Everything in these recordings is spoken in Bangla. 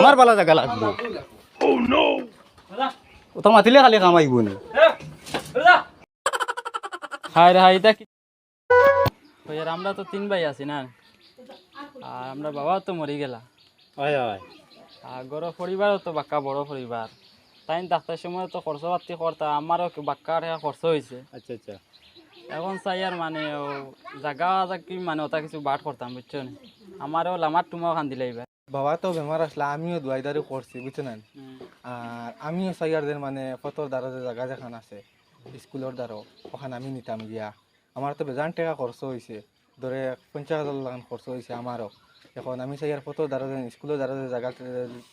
আমার বালা জায়গা লাগবো। ওটা মাতিলে খালি কামাইব নি। হাই রে হাই এটা কি ওই আর আমরা তো তিন ভাই আছি না। আর আমরা বাবা তো মরি গেলা। আর গড় পরিবারও তো বাক্কা বড় পরিবার। তাই ডাক্তার সময় তো খরচ পাতি করতা আমারও বাক্কা খরচ হয়েছে আচ্ছা আচ্ছা। এখন চাই আর মানে জাগা জাগি মানে ওটা কিছু বাট করতাম বুঝছ নি? আমারও লামার টুমাও খান দিলে এবার বাবা তো বেমার আসলে আমিও দুয়াইদারি করছি বুঝছ না? আর আমিও সাইয়ারদের মানে ফটোর দ্বারা যে জায়গা যেখান আছে স্কুলের দ্বারা ওখানে আমি নিতাম গিয়া আমার তো বেজান টাকা খরচ হয়েছে ধরে পঞ্চাশ হাজার লাগান খরচ হয়েছে আমারও এখন আমি সাইয়ার ফটোর দ্বারা স্কুলের দ্বারা যে জায়গা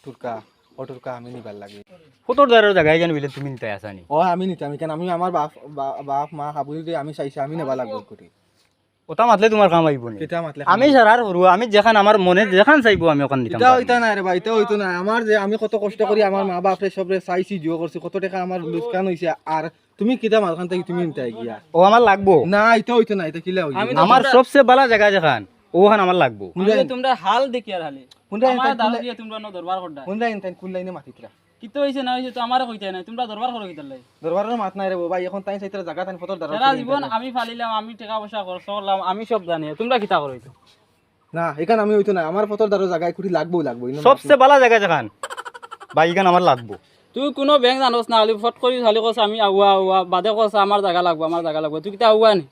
টুরকা ও টুরকা আমি নিবার লাগে। কতর দ্বারের জায়গায় জানি বিলে তুমি নিতে আসানি ও আমি নিতাম। কেন আমি আমার বাপ বাপ মা হাবুলি দিয়ে আমি চাইছি আমি নেবা লাগবে করি ওটা মাতলে তোমার কামাইব নি? কেটা মাতলে আমি সারার হরু আমি যেখান আমার মনে যেখান চাইব আমি ওখান দিতাম এটা হইতা নাই রে ভাই এটা হইতো না আমার যে আমি কত কষ্ট করি আমার মা বাপরে সবরে চাইছি জিও করছি কত টাকা আমার লুসকান হইছে আর তুমি কিতা মাঝখান থেকে তুমি নিতে গিয়া? ও আমার লাগবো। না এটা হইতো না এটা কিলা হইছে আমার সবচেয়ে বালা জায়গা যেখান। ওখান আমার লাগবো। তোমরা হাল দেখি আর হালি। আমার দিয়ে তোমরা ন দরবার করডা। কোন লাইন তাই কোন লাইনে মাতিতরা কিতো হইছে না হইছে তো আমারও কইতে নাই তোমরা দরবার করো কিতার লাই। দরবারের মাত নাই রে বাবা এখন তাই চাইতরা জায়গা তাই ফটোর দ্বারা সারা জীবন আমি ফালিলাম আমি টাকা পয়সা খরচ করলাম আমি সব জানি তোমরা কিতা করো হইতো না এখানে আমি হইতো না আমার ফটোর দ্বারা জায়গায় কুটি লাগবো লাগবো ইনো সবচেয়ে বালা জায়গা যেখান বা ইখান আমার লাগবো। তুই কোনো ব্যাংক জানোস না খালি ফট কৰি খালি কছ আমি আগুৱা আগুৱা বাদে কছ আমাৰ জাগা লাগব আমাৰ জাগা লাগব। তুই কিতা আগুৱা নি?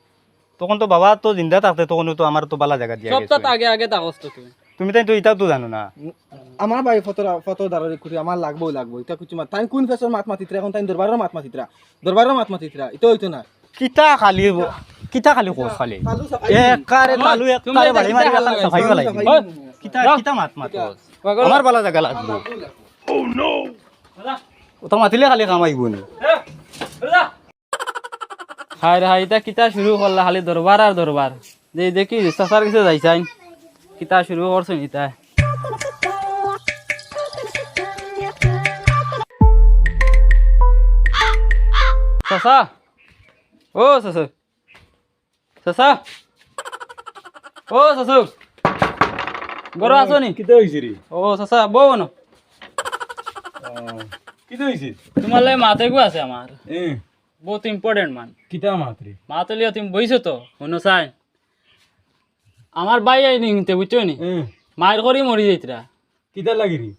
তখন তো বাবা তো জিন্দা থাকতে তখন তো আমার তো বালা জায়গা দিয়া। তাত আগে আগে তাকস তো তুই তুমি তাই তো এটাও তো জানো না। আমার ভাই ফটোর ফটোর দ্বারা কুটি আমার লাগবো লাগবো এটা কিছু মাত তাই কোন ফেসর মাত মাতিতরা? এখন তাই দরবারের মাত মাতিতরা। দরবারের মাত মাতিতরা। এটা হইতো না। কিতা খালি কিতা খালি কোস খালি? একারে তালু একারে বাড়ি মারি গেল সাফাই গলাই কিতা কিতা মাত মাত? আমার বালা জায়গা লাগবো। ওটা মাতিলে খালি কামাইব নি? হাই রে হাই এটা কিতা শুরু করলা খালি দরবার আর দরবার। যে দেখি চাচার কাছে যাইছাই। কিতা শুরু করছেন ইতা। চাচা ও চাচা চাচা ও চাচু গরু আছো নি? কিতা হইছে রে ও চাচা বউ ন। কিতা হইছে তোমার লাগে মাতে গো আছে আমার এ বহুত ইম্পর্টেন্ট মান কিতা মাত? রে মাতে লিও তুমি বইছো তো? শুনো চাই। আমার বাই আইনি নিতে বুঝছ নি? মায়ের করি মরি যাইতরা কিতা লাগি রে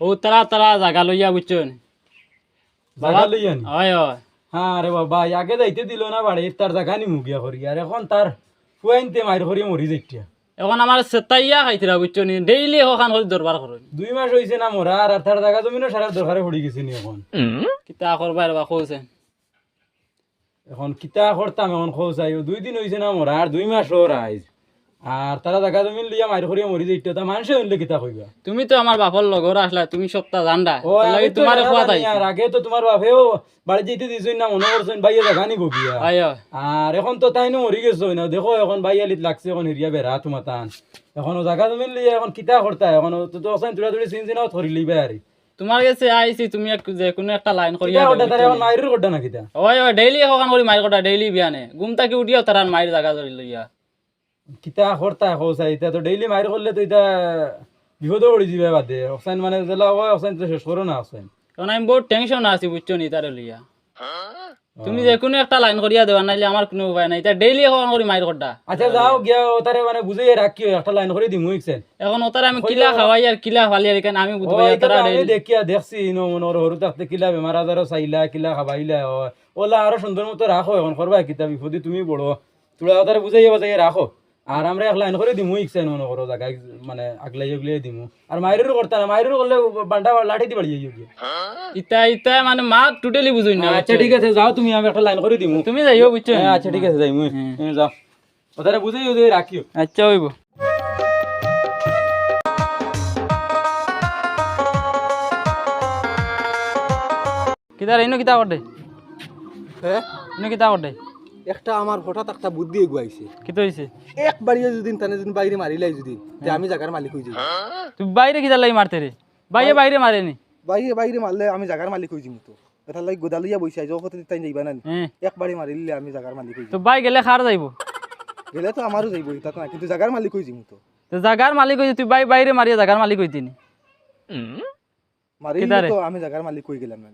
ও তারা তারা জাগা লইয়া বুঝছ নি? জাগা লইয়া নি? হয় হয়। হ্যাঁ রে বাবা আগে যাইতে দিল না বাড়ি তার জায়গা নি মুগিয়া করি আর এখন তার ফুয়াইনতে মাইর করি মরি যাইতিয়া এখন আমার সেতাইয়া খাইতরা বুঝছ নি? ডেইলি হকান করে দরবার করো দুই মাস হয়েছে না মোরা আর তার জায়গা জমিনও সারা দরকারে পড়ি গেছে নি এখন। কিতা করবার বা কৌছে এখন কিতা করতাম এখন খোঁজ আই দুই দিন হয়েছে না মোরা আর দুই মাস ওর আইজ। আর তারা জায়গা জমিন লিয়া মাইর করি মরি যাইতো তা মানুষে হইলে কিতা কইবা। তুমি তো আমার বাপর লগর আসলা তুমি সপ্তাহ জানডা ও লাগি তোমার খোয়া জানি আর আগে তো তোমার বাপেও বাড়ি যেতে দিছই না মনে করছেন ভাইয়া জায়গা নি গবিয়া হয় আর এখন তো তাই মরি গেছো না দেখো এখন বাইয়ালিত লাগছে এখন হিরিয়া বেড়া তোমার টান এখন জায়গা জমিন লিয়ে এখন কিতা করতা এখন তো তো চিন চিনাও ধরি লিবে আর তোমার কাছে আইছি তুমি যে কোনো একটা লাইন করি কিতা দাও, করতা তার বুঝছ এখন নি? মাইরের করতা না কিতা ওই ওই ডেইলি এখন করি মাইর কটা ডেইলি বিয়ানে। গুম তাকে উঠিও তার মায়ের জায়গা ধরি লইয়া। কিতা করতা হোসা এটা তো ডেইলি মাইর করলে তো এটা বিপদে পড়ি দিবে বাদে। অক্সাইন মানে যেলা হয় অক্সাইন তো শেষ করো না অক্সাইন কারণ আমি বহুত টেনশন আছি বুঝছ নি তারে লইয়া। তুমি যে কোনো একটা লাইন করিয়া দেওয়া নাইলে আমার কোনো উপায় নাই। এটা ডেইলি এখন করি মাইর কটা আচ্ছা যাও গিয়া ওতারে তারে মানে বুঝে রাখিও একটা লাইন করে দিমু ইকছেন এখন ওতারে আমি কিলা খাওয়াই আর কিলা ফালি আর কেন আমি বুঝব বুঝবাই এটা তো তারা আমি দেখিয়া দেখছি ইনো মনোর হরু থাকতে কিলা বেমার আজারও চাইলা কিলা খাবাইলা ওলা আরও সুন্দর মতো রাখো এখন করবা কিতা বিপদে তুমি বড় তোরা ওতারে বুঝাইয়া বাজাইয়া রাখো আর আমরা এক লাইন করে দিমু ইকছেন মনে করো জায়গায় মানে আগলাই আগলাই দিমু। আর মাইরেরও করতা না মাইরেরও করলে বান্ডা লাঠি দি বাড়ি যাইও গিয়া। ইতা ইতা মানে মা টোটালি বুঝুই না আচ্ছা ঠিক আছে যাও তুমি আমি একটা লাইন করে দিমু। তুমি যাইও বুঝছ? হ্যাঁ, আচ্ছা ঠিক আছে যাই মুই হ্যাঁ, যাও। ওটারে বুঝাইও যে রাখিও। আচ্ছা হইব। কিতা রে ইনো কিতা করদে হ্যাঁ? ইনো কিতা করদে একটা আমার হঠাৎ একটা বুদ্ধি এগুয়াইছে। কিতা হইছে? একবারই যদি তানে যদি বাইরে মারিলাই যদি যে আমি জায়গার মালিক হয়ে যাই। তুই বাইরে কিতা লাগি মারতে রে? বাইরে বাইরে মারেনি। বাইরে বাইরে মারলে আমি জায়গার মালিক হয়ে যাই তো এটা লাগে গোদালিয়া বইছে আজ ওখানে তাই যাইবা না হ্যাঁ। একবারই মারিলে আমি জায়গার মালিক হয়ে তো বাই গেলে খার যাইব? গেলে তো আমারও যাইব ইতা না কিন্তু জাগার মালিক হই জিমু তো তো জাগার মালিক হইছে তুই বাই বাইরে মারিয়া জাগার মালিক হইতিনি? মারি? তো আমি জাগার মালিক কই গেলাম না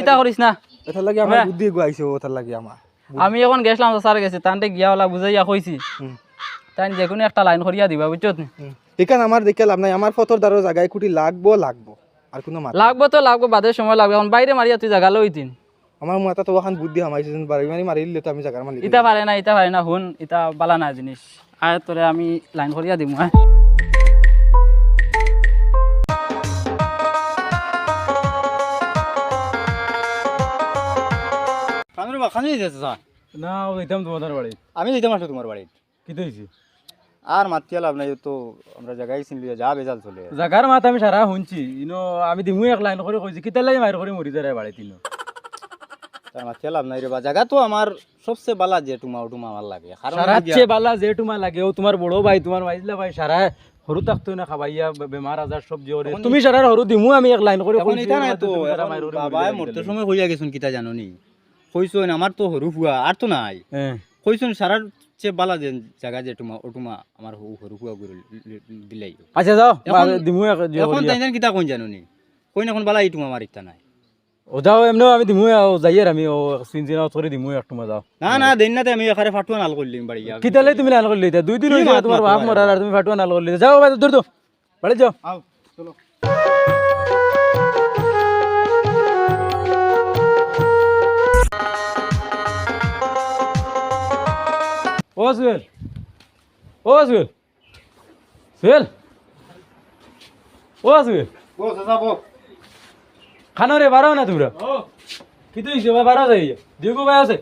ইতা করিস না। এটার লাগে আমার বুদ্ধি গুয়াইছে ওটার লাগে আমার। আমি এখন গেছিলাম স্যার গেছি তানতে গিয়া ওলা বুঝাইয়া কইছি তাই যে কোনো একটা লাইন করিয়া দিবা বুঝছত নি? এখানে আমার দেখে লাভ নাই আমার ফটোর দ্বারা জায়গায় কুটি লাগবো লাগবো আর কোনো লাগবো তো লাগবো বাদে সময় লাগবে এখন বাইরে মারিয়া তুই জায়গা জাগা লইতিন আমার মাথা তো ওখান বুদ্ধি হামাইছে বাড়ি মারি মারি দিলে তো আমি জাগার মালিক ইটা পারে না ইটা পারে না হুন ইটা বালা না জিনিস। আয় তোরে আমি লাইন করিয়া দিম হ্যাঁ কানুর বা খানি না ও তোমাদের বাড়ি। আমি যেতে মাসো তোমার বাড়িত কি হয়েছে আর মাতিয়া লাভ নাই তো আমরা জায়গায় চিনলি যা বেজাল চলে। জাগার মাত আমি সারা শুনছি। ইনো আমি দিমু এক লাইন করে কইছি কিতা লাগে মাইর করে মরি যায় বাড়ি তিনো তার মাতিয়া লাভ নাই রে বা জায়গা তো আমার সবচেয়ে বালা যে টুমা টুমা আমার লাগে। কারণ সারা কি চেয়ে বালা যে তোমার লাগে ও তোমার বড় ভাই তোমার মাইজলা ভাই সারা সরু থাকতো না খাবাইয়া বে- বেমার আজার সব জোরে তুমি সারা সরু দিমু আমি এক লাইন করে এখন কইছি, এটা নাই মাত্র তো তুমি সারা এখন মাইর করে মরি বাবা যায় মরতে কিতা সময় হইয়া কইছুন আমার তো হরু ফুয়া আর তো নাই। হ্যাঁ। কইছুন সারার চেয়ে বালা যে জায়গা যে টুমা ওটুমা আমার হরু ফুয়া করে দিলাই আচ্ছা যাও দিমু এখন তাই জান কিতা কোন জাননি কই না কোন বালা এই টুমা আমার ইচ্ছা নাই। ও যাও এমনিও আমি দিমু যাইয়ের আমি ও সিনজিনা করে দিমু এক টুমা যাও। না না দেন না আমি এখানে ফাটুয়া নাল করলিম বাড়ি। কিতালে তুমি লাইন করে লইতা? দুই দিন হইছে তোমার বাপ মরার আর তুমি ফাটুয়া নাল করে লইতা। যাও ভাই দূর তো বাড়ি যাও। চলো। ও সুহেল ও সুহেল সুহেল ও সুহেল। ও খানো রে বারো না তোমরা? কি তুই বা বারো যাই দিগো ভাই আছে।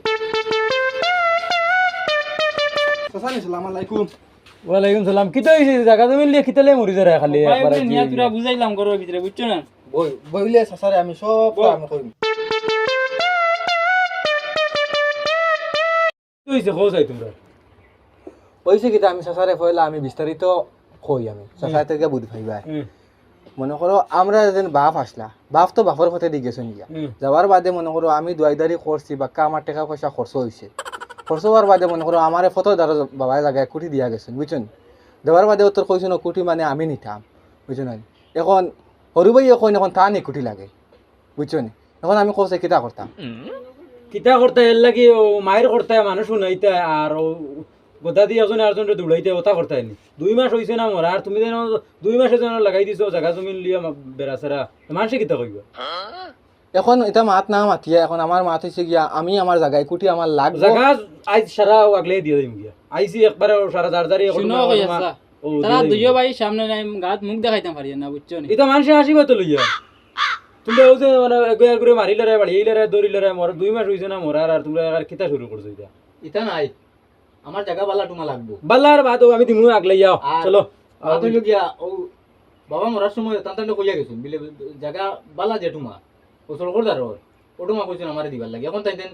আসসালামু আলাইকুম। ওয়ালাইকুম সালাম। কি তুই জায়গা তুমি লিয়ে কিতালে মরি যা খালি একবার নিয়া তুরা বুঝাইলাম ঘরের ভিতরে বুঝছ না? বই বইলে সাসারে আমি সব কাম করিম। তুই সে খোঁজ আই তোমরা? হয়েছে কিতা আমি সাসারে ফয়লা আমি বিস্তারিত কই আমি। সাসারে থেকে বুঝ পাইবা মনে করো আমরা যেন বাপ আসলা বাপ তো বাপর পথে দিয়ে গেছেন গিয়া হুম। যাওয়ার বাদে মনে করো আমি দুয়াইদারি করছি বা আমার টাকা পয়সা খরচ হয়েছে খরচ হওয়ার বাদে মনে করো আমার ফটো দ্বারা বাবার জায়গায় কুটি দিয়া গেছেন বুঝছেন দেওয়ার বাদে তোর কইছেন কুটি মানে আমি নিতাম বুঝছেন এখন সরু ভাই কইন এখন তা নি কুটি লাগে বুঝছেন এখন আমি কইছে কিতা করতাম কিতা করতে এর লাগি ও মায়ের করতে মানুষ শুনাইতে আর গোদা দিয়ে একজন আরেকজন দৌড়াইতে ওটা করতে নি। দুই মাস হইছে না মোর আর তুমি যেন দুই মাসের জন্য লাগাই দিছো জায়গা জমিন লিয়া বেড়া সেরা মানুষে কিতা কইব এখন এটা মাত না মাতিয়া এখন আমার মাত হয়েছে গিয়া আমি আমার জায়গায় কুটি আমার লাগবে। জায়গা আজ সারা আগলে দিয়ে দিম গিয়া। আইসি একবারে সারা দাঁড় শুনো কই তারা দুইও ভাই সামনে নাই গাত মুখ দেখাইতাম পারি না বুঝছ নি? এটা মানুষে আসিব তো লইয়া তুমি ও যে মানে এগুয়া করে মারিলে রে বাড়িলে রে দৌড়িলে রে মোর দুই মাস হইছে না মোরার আর তোমরা আর কিতা শুরু করছ এটা এটা নাই। আমার জায়গা বালা টুমা লাগবো। বাল্লার বাদ আমি দিমু আগলে যাও। চলো। মাত হইল গিয়া ও বাবা মরার সময় তান্তান্ড কইয়া গেছেন বিলে জায়গা বালা যে টুমা ও সড়কর দার ও টুমা কইছেন আমারে দিবার লাগে। এখন তাই দেন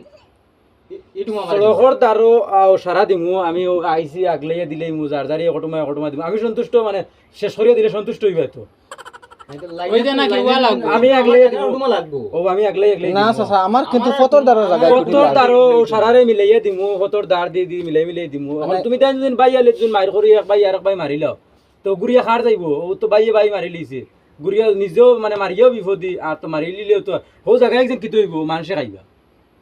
সারা দিমু আমি ও আইসি আগলাইয়া দিলেই মু যার যারি একটুমা একটুমা দিমু। আমি সন্তুষ্ট মানে শেষ করিয়া দিলে সন্তুষ্ট হইবা তো। আমার কিন্তু জায়গায় সারারে মিলাইয়া দিমু দিয়ে দি মিলাই মিলাই দিমু। মানে- তুমি তাই যদি বাই আলে যদি মাইর করি এক বাই আর এক বাই মারিলাও তো গুড়িয়া খার যাইব ও তো বাইয়ে বাই মারি লিছে। গুড়িয়া নিজেও মানে মারিয়াও বিপদি আর তো মারি লিলেও তো হো জায়গায় একদিন কিতো হইব মানুষে খাইবা।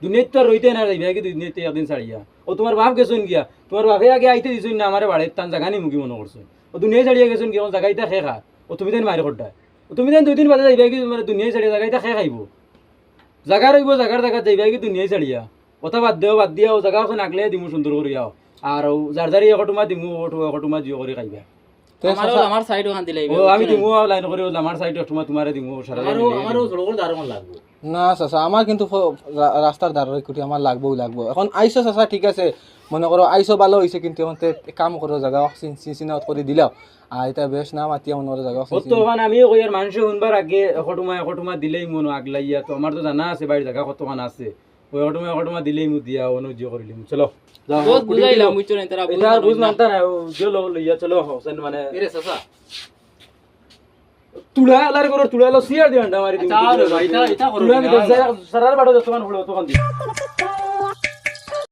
দুনিয়াত তো আর রইতে না যাইবা কি দুনিয়াতে একদিন ছাড়িয়া ও তোমার বাপ গেছুন গিয়া তোমার বাপে আগে আইতে দিছুন না আমার বাড়ির তান জায়গা নিমুখী মনে করছ ও দুনিয়ায় ছাড়িয়া গেছুন গিয়া জায়গাইটা খে খা ও তুমি তাই মারি ও তুমি তাই দুই দিন বাদে যাইবা কি মানে দুনিয়ায় চালিয়া জায়গা এটা খে খাইব। জাগা রইব জাগার জায়গা যাইবা কি দুনিয়ায় ছাড়িয়া। কথা বাদ দেও বাদ দিয়া জাগা জায়গা এখন আগলে দিমু সুন্দর করিয়া আর ও যার যারি একটুমা দিমু একটুমা জিও করে খাইবা। আমার সাইড ওখান দিলে আমি দিমু লাইন করে আমার সাইড একটুমা তোমারে দিমু সারা আমারও আমারও করে দারুণ লাগবে। না চাচা আমার কিন্তু রাস্তার দ্বারা কুটি আমার লাগবেও লাগবো। এখন আইসো চাচা ঠিক আছে। মনে করো আইসো ভালো হয়েছে কিন্তু এখন কাম করো জায়গা চিনা করে দিলাও। আর এটা বেশ না মাতিয়া মনে করো জায়গা ও তো ওখানে আমি কই আর মানুষে শুনবার আগে একটুমা একটুমা দিলেই মন আগলাইয়া তো আমার তো জানা আছে বাড়ির জায়গা কতখান আছে। ওই একটুমা একটুমা দিলেই মু দিয়া অনু জিও করিলিম চলো। যাও। বহুত বুঝাইলাম বুঝছ না তারা জিও লইয়া চলো হোসেন মানে এরে চাচা। তুলা আলার করে তুলা লো সিয়ার দিও মারি দিমু আচ্ছা, আরে ভাই, এটা- এটা করো তুলা সারার বাড়ো যতক্ষণ হলো তখন দিই